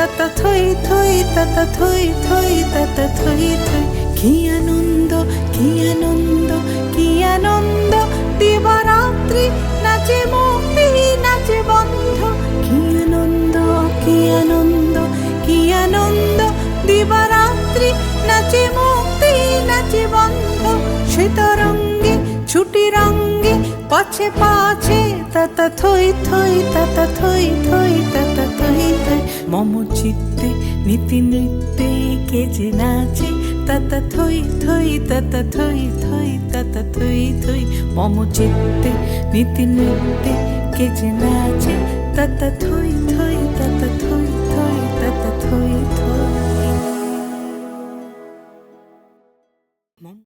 তাতা থই থই, তাতা থই থই, তাতা থই থই। কি আনন্দ কি আনন্দ কি আনন্দ। দিবারাত্রি নাচে মুক্তি নাচে বন্ধ। কি আনন্দ কি আনন্দ কি আনন্দ। দিবারাত্রি নাচে মুক্তি নাচে বন্ধ। শীতরঙ্গে ছুটি রঙ্গে পাছে পাছে, তাতা থই থই, তাতা থই থই, তাতা থই মম চিত্তে নীতি নৃত্যে কে যে নাচে, তাতা থই থই, তাতা থই থই, তাতা থই থই। মম চিত্তে নীতি নৃত্যে কে যে নাচে, তাতা থই থই, তাতা থই থই, তাতা থই